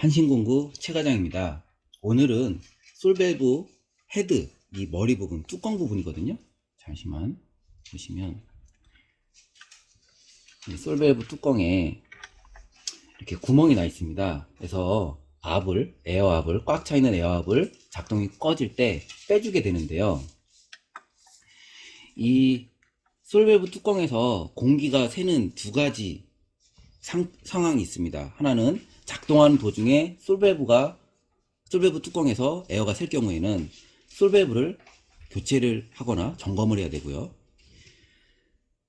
한신공구 최과장입니다. 오늘은 솔밸브 헤드 이 머리 부분 뚜껑 부분이거든요. 잠시만 보시면 이 솔밸브 뚜껑에 이렇게 구멍이 나 있습니다. 그래서 압을 에어압을 꽉 차 있는 에어압을 작동이 꺼질 때 빼주게 되는데요. 이 솔밸브 뚜껑에서 공기가 새는 두 가지 상, 상황이 있습니다. 하나는 작동하는 도중에 솔밸브가 솔밸브 뚜껑에서 에어가 셀 경우에는 솔밸브를 교체를 하거나 점검을 해야 되고요.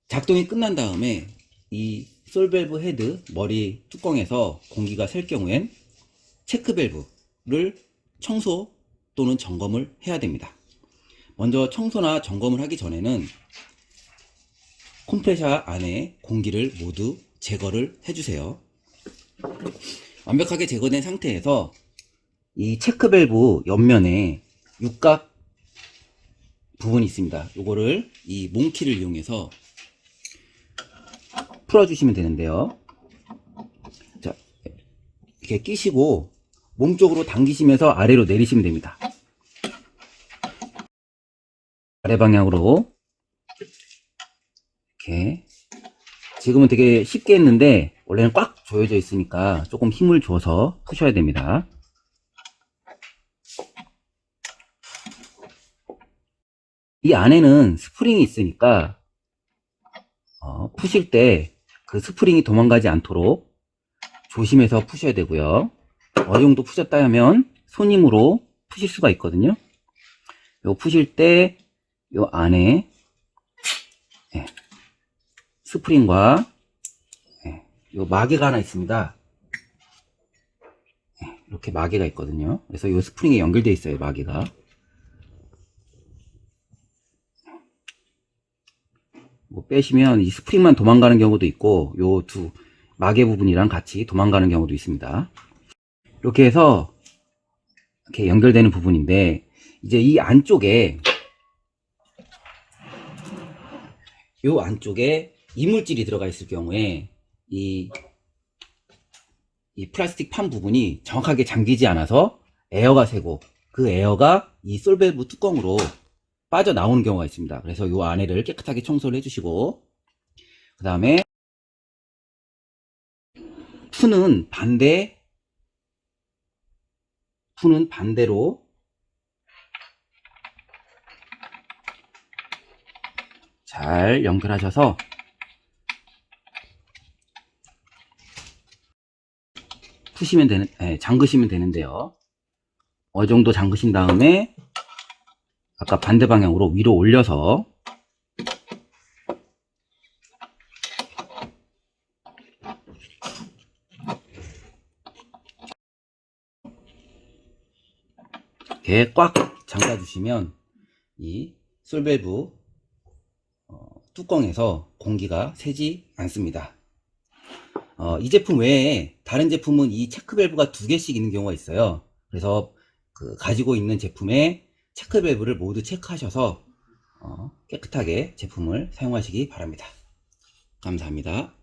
작동이 끝난 다음에 이 솔밸브 헤드 머리 뚜껑에서 공기가 셀 경우엔 체크밸브를 청소 또는 점검을 해야 됩니다. 먼저 청소나 점검을 하기 전에는 컴프레셔 안에 공기를 모두 제거를 해주세요. 완벽하게 제거된 상태에서 이 체크밸브 옆면에 육각 부분이 있습니다. 요거를 이 몽키를 이용해서 풀어주시면 되는데요. 자, 이렇게 끼시고 몸 쪽으로 당기시면서 아래로 내리시면 됩니다. 아래 방향으로 이렇게 지금은 되게 쉽게 했는데 원래는 꽉 조여져 있으니까 조금 힘을 줘서 푸셔야 됩니다. 이 안에는 스프링이 있으니까 어, 푸실 때 그 스프링이 도망가지 않도록 조심해서 푸셔야 되고요. 어느 정도 푸셨다 하면 손님으로 푸실 수가 있거든요. 요 푸실 때 요 안에 예, 스프링과 예, 요 마개가 하나 있습니다. 예, 이렇게 마개가 있거든요. 그래서 요 스프링에 연결되어 있어요, 마개가. 뭐 빼시면 이 스프링만 도망가는 경우도 있고 요 두 마개 부분이랑 같이 도망가는 경우도 있습니다. 이렇게 해서 이렇게 연결되는 부분인데 이제 이 안쪽에 요 안쪽에 이물질이 들어가 있을 경우에 이, 이 플라스틱 판 부분이 정확하게 잠기지 않아서 에어가 새고 그 에어가 이 솔밸브 뚜껑으로 빠져나오는 경우가 있습니다. 그래서 요 안에를 깨끗하게 청소를 해주시고 그 다음에 푸는 반대 푸는 반대로 잘 연결하셔서 푸시면 되는, 예, 잠그시면 되는데요. 어느 정도 잠그신 다음에 아까 반대 방향으로 위로 올려서 이렇게 꽉 잠가 주시면 이 솔밸브 어, 뚜껑에서 공기가 새지 않습니다. 어, 이 제품 외에 다른 제품은 이 체크 밸브가 두 개씩 있는 경우가 있어요. 그래서 그 가지고 있는 제품에 체크 밸브를 모두 체크하셔서 어, 깨끗하게 제품을 사용하시기 바랍니다. 감사합니다.